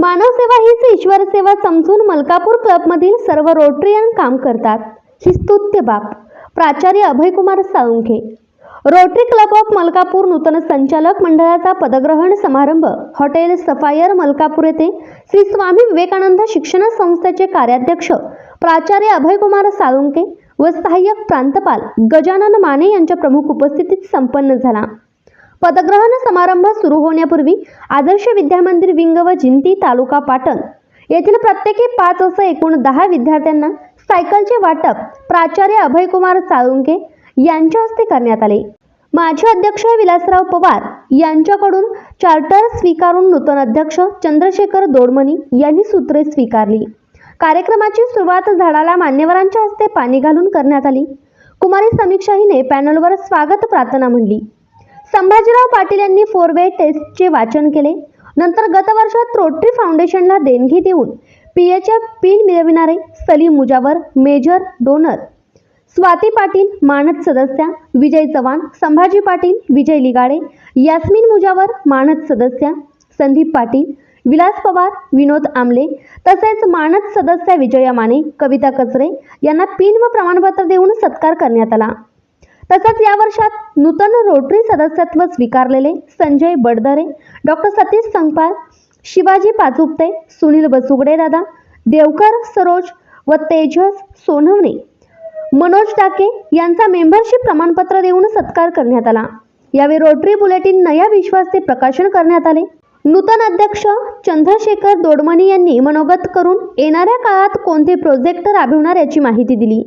मानव सेवा हीच ईश्वर सेवा समजून मलकापूर क्लबमधील सर्व रोटरियन काम करतात. ही स्तुत्य बाब. प्राचार्य Abhaykumar Salunkhe. Rotary Club of Malkapur नूतन संचालक मंडळाचा पदग्रहण समारंभ. हॉटेल सफायर मलकापूर येथे श्री स्वामी विवेकानंद शिक्षण संस्थेचे कार्याध्यक्ष प्राचार्य अभयकुमार साळुंके व सहाय्यक प्रांतपाल गजानन माने यांच्या प्रमुख उपस्थितीत संपन्न झाला. पदग्रहण समारंभ सुरू होण्यापूर्वी आदर्श विद्यामंदिर विंग व जिंती तालुका पाटण येथील प्रत्येकी पाच असं एकूण दहा विद्यार्थ्यांना सायकलचे वाटप प्राचार्य अभयकुमार साळुंके यांच्या हस्ते करण्यात आले. माजी अध्यक्ष विलासराव पवार यांच्याकडून चार्टर स्वीकारून नूतन अध्यक्ष चंद्रशेखर दोडमणी यांनी सूत्रे स्वीकारली. कार्यक्रमाची सुरुवात झाडाला मान्यवरांच्या हस्ते पाणी घालून करण्यात आली. कुमारी समीक्षा हिने पॅनलवर स्वागत प्रार्थना म्हणली संभाजीराव पाटील यांनी फोर वे टेस्टचे वाचन केले. नंतर गतवर्षात रोटरी फाउंडेशनला देणगी देऊन पीएच्या पिन मिळविणारे सलीम मुजावर मेजर डोनर स्वाती पाटील मानद सदस्या विजय चव्हाण संभाजी पाटील विजय लिगाडे यास्मिन मुजावर मानद सदस्या संदीप पाटील विलास पवार विनोद आमले तसेच मानद सदस्या विजया माने कविता कचरे यांना पिन व प्रमाणपत्र देऊन सत्कार करण्यात आला. तसंच या वर्षात नूतन रोटरी सदस्यत्व स्वीकारलेले संजय बडदरे डॉक्टर सतीश संगपाल शिवाजी पाचुपते सुनील बसुगडे दादा देवकर सरोज व तेजस सोनवणे मनोज टाके यांचा मेंबरशिप प्रमाणपत्र देऊन सत्कार करण्यात आला. यावेळी रोटरी बुलेटिन नया विश्वासचे प्रकाशन करण्यात आले. नूतन अध्यक्ष चंद्रशेखर दोडमणी यांनी मनोगत करून येणाऱ्या काळात कोणते प्रोजेक्ट राबविणार याची माहिती दिली.